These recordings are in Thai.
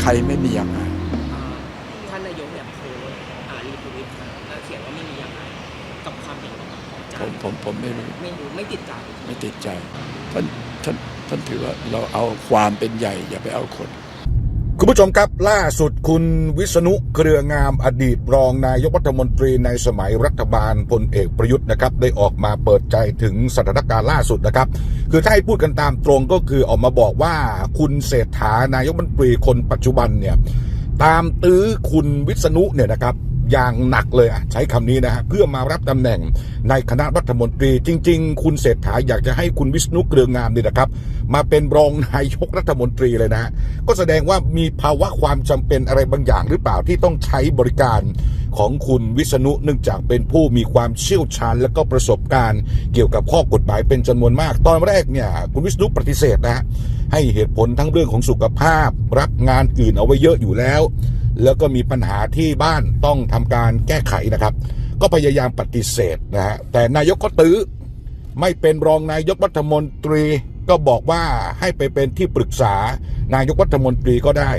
ใครไม่มีอย่างไรอ่าท่านนายกเนี่ยโพสต์อ่ารีทวิตครับแล้วเขียนว่าไม่มีอย่างไรกับความเห็นของของอาจาผรมย์ผมผมไม่รู้ไม่รู้ไม่ติดใจ ไม่ติดใจท่านท่านท่านถือว่าเราเอาความเป็นใหญ่ อย่าไปเอาคน คุณผู้ชมครับล่าสุดคุณวิษณุเครืองามอดีตรองนายกรัฐมนตรีในสมัยรัฐบาลพลเอกประยุทธ์นะครับได้ออกมาเปิดใจถึงสถานการณ์ล่าสุดนะครับ คือถ้าให้พูดกันตามตรงก็คือออกมาบอกว่าคุณเศรษฐานายกรัฐมนตรีคนปัจจุบันเนี่ยตามตื้อคุณวิษณุเนี่ยนะครับ อย่างหนักเลยใช้คำนี้นะฮะเพื่อมารับตำแหน่งในคณะรัฐมนตรีจริง ๆ คุณเศรษฐาอยากจะให้คุณวิษณุเครืองามเนี่ยนะครับ มาเป็นรองนายกรัฐมนตรีเลยนะฮะก็แสดงว่ามีภาวะความจำเป็นอะไรบางอย่างหรือเปล่าที่ต้องใช้บริการของคุณวิษณุเนื่องจากเป็นผู้มีความเชี่ยวชาญ และก็ประสบการณ์เกี่ยวกับข้อกฎหมายเป็นจำนวนมาก ตอนแรกเนี่ยคุณวิษณุปฏิเสธนะฮะให้เหตุผลทั้งเรื่องของสุขภาพ รับงานอื่นเอาไว้เยอะอยู่แล้ว แล้วก็มีปัญหาที่บ้านต้องทำการแก้ไขนะครับ ก็พยายามปฏิเสธนะฮะแต่นายกก็ตื้อไม่เป็นรองนายกรัฐมนตรีก็บอกว่าให้ไปเป็นที่ปรึกษานายกรัฐมนตรีก็ได้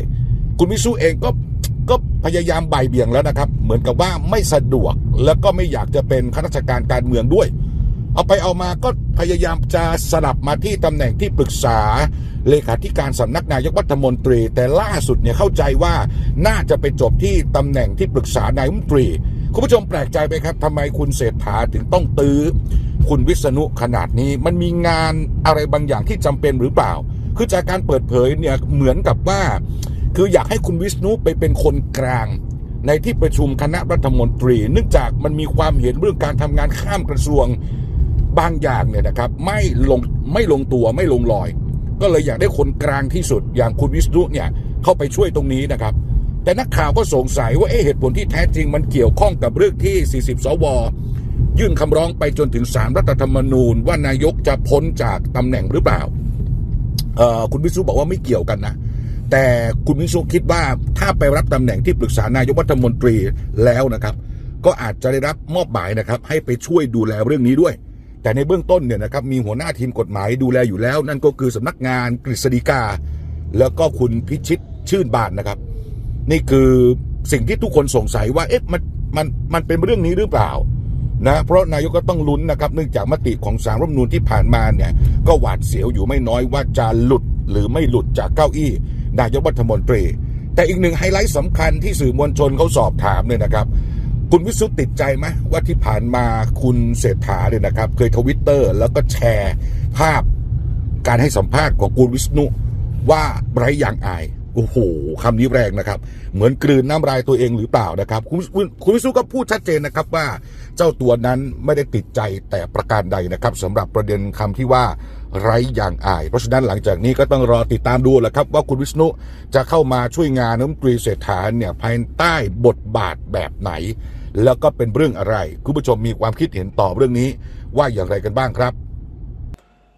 คุณวิสุเองก็ก็พยายามบ่ายเบี่ยงแล้วนะครับ เหมือนกับว่าไม่สะดวกแล้วก็ไม่อยากจะเป็นข้าราชการการเมืองด้วย เอาไปเอามาก็พยายามจะสลับมาที่ตำแหน่งที่ปรึกษาเลขาธิการสำนักนายกรัฐมนตรี แต่ล่าสุดเนี่ยเข้าใจว่า น่าจะไปจบที่ตำแหน่งที่ปรึกษานายมนตรี คุณผู้ชมแปลกใจไหมครับทำไมคุณเศรษฐาถึงต้องตื้อ คุณวิษณุขนาดนี้มันมีงานอะไรบางอย่างที่จำเป็นหรือเปล่า คือจากการเปิดเผยเนี่ยเหมือนกับว่า คืออยากให้คุณวิษณุไปเป็นคนกลาง ในที่ประชุมคณะรัฐมนตรี เนื่องจากมันมีความเห็นเรื่องการทำงานข้ามกระทรวงบางอย่างเนี่ยนะครับไม่ลงไม่ลงตัวไม่ลงรอย ก็เลยอยากได้คนกลางที่สุดอย่างคุณวิษณุเนี่ยเข้าไปช่วยตรงนี้นะครับ แต่นักข่าวก็สงสัยว่าเอ๊ะเหตุผลที่แท้จริงมันเกี่ยวข้องกับเรื่องที่ 40 สว ยื่นคำร้องไปจนถึงสารรัฐธรรมนูญ ว่านายกจะพ้นจากตำแหน่งหรือเปล่าคุณวิศนุบอกว่าไม่เกี่ยวกันนะแต่คุณวิศนุคิดว่าถ้าไปรับตำแหน่งที่ปรึกษานายกรัฐมนตรีแล้วนะครับ ก็อาจจะได้รับมอบหมายนะครับ ให้ไปช่วยดูแลเรื่องนี้ด้วย แต่ในเบื้องต้นเนี่ยนะครับมีหัวหน้าทีมกฎหมายดูแลอยู่แล้ว นั่นก็คือสำนักงานกฤษฎีกา แล้วก็คุณพิชิตชื่นบานนะครับ นี่คือสิ่งที่ทุกคนสงสัยว่าเอ๊ะมันมันมันเป็นเรื่องนี้หรือเปล่านะเพราะนายกก็ต้องลุ้นนะครับ เนื่องจากมติของสารรัฐมนูญที่ผ่านมาเนี่ย ก็หวาดเสียวอยู่ไม่น้อยว่าจะหลุดหรือไม่หลุดจากเก้าอี้ นายกรัฐมนตรี แต่อีกหนึ่งไฮไลท์สำคัญที่สื่อมวลชนเขาสอบถามเนี่ยนะครับ คุณวิสุทธ์ติดใจไหมว่าที่ผ่านมาคุณเศรษฐาเนี่ยนะครับ เคยทวิตเตอร์แล้วก็แชร์ภาพการให้สัมภาษณ์ของคุณวิษณุว่าไร้อย่างอาย โอ้โหคำนี้แรงนะครับ เหมือนกลืนน้ำลายตัวเองหรือเปล่านะครับ คุณคุณวิษณุก็พูดชัดเจนนะครับว่าเจ้าตัวนั้นไม่ได้ติดใจแต่ประการใดนะครับสำหรับประเด็นคำที่ว่าไร้อย่างอาย เพราะฉะนั้นหลังจากนี้ก็ต้องรอติดตามดูแหละครับ ว่าคุณวิษณุจะเข้ามาช่วยงานน้ำตรีเศรษฐาเนี่ยภายใต้บทบาทแบบไหน แล้วก็เป็นเรื่องอะไร คุณผู้ชมมีความคิดเห็นต่อเรื่องนี้ว่าอย่างไรกันบ้างครับ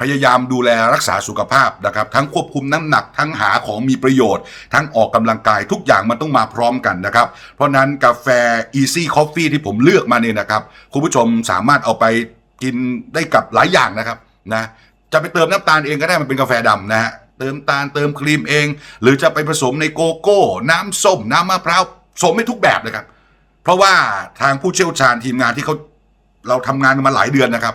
พยายามดูแลรักษาสุขภาพนะครับ ทั้งควบคุมน้ำหนักทั้งหาของมีประโยชน์ ทั้งออกกำลังกายทุกอย่างมันต้องมาพร้อมกันนะครับ เพราะนั้นกาแฟ Easy Coffee ที่ผมเลือกมาเนี่ยนะครับ คุณผู้ชมสามารถเอาไปกินได้กับหลายอย่างนะครับนะจะไปเติมน้ำตาลเองก็ได้มันเป็นกาแฟดำนะฮะเติมตาลเติมครีมเอง หรือจะไปผสมในโกโก้ น้ำส้ม น้ำมะพร้าวสมให้ทุกแบบเลยครับ เพราะว่าทางผู้เชี่ยวชาญทีมงานที่เขาเราทำงานกันมาหลายเดือนนะครับ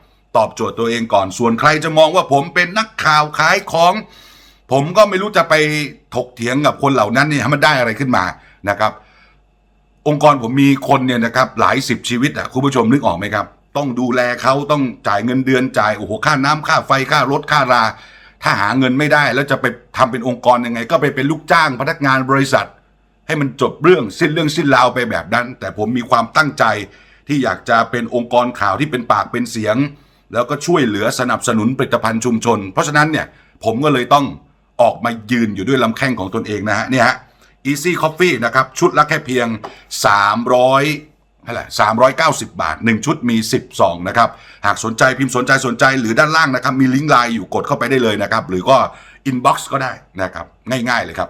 ตอบโจทย์ตัวเองก่อน ส่วนใครจะมองว่าผมเป็นนักข่าวขายของ ผมก็ไม่รู้จะไปถกเถียงกับคนเหล่านั้นเนี่ยมันได้อะไรขึ้นมานะครับ องค์กรผมมีคนเนี่ยนะครับหลายสิบชีวิตอะคุณผู้ชมนึกออกไหมครับ ต้องดูแลเขาต้องจ่ายเงินเดือนจ่ายโอ้โหค่าน้ำค่าไฟค่ารถค่ารา ถ้าหาเงินไม่ได้ แล้วจะไปทำเป็นองค์กรยังไง ก็ไปเป็นลูกจ้างพนักงานบริษัท ให้มันจบเรื่องสิ้นเรื่องสิ้นราวไปแบบนั้น แต่ผมมีความตั้งใจที่อยากจะเป็นองค์กรข่าวที่เป็นปากเป็นเสียง แล้วก็ช่วยเหลือสนับสนุนผลิตภัณฑ์ชุมชน เพราะฉะนั้นเนี่ยผมก็เลยต้องออกมายืนอยู่ด้วยลำแข้งของตนเองนะฮะเนี่ยฮะ Easy Coffee นะครับ ชุดละแค่เพียง 300เท่าไหร่390 บาท 1 ชุดมี 10ซองนะครับ หากสนใจพิมพ์สนใจสนใจหรือด้านล่างนะครับ มีลิงก์ไลน์อยู่กดเข้าไปได้เลยนะครับ หรือก็ inbox ก็ได้นะครับ ง่ายๆเลยครับ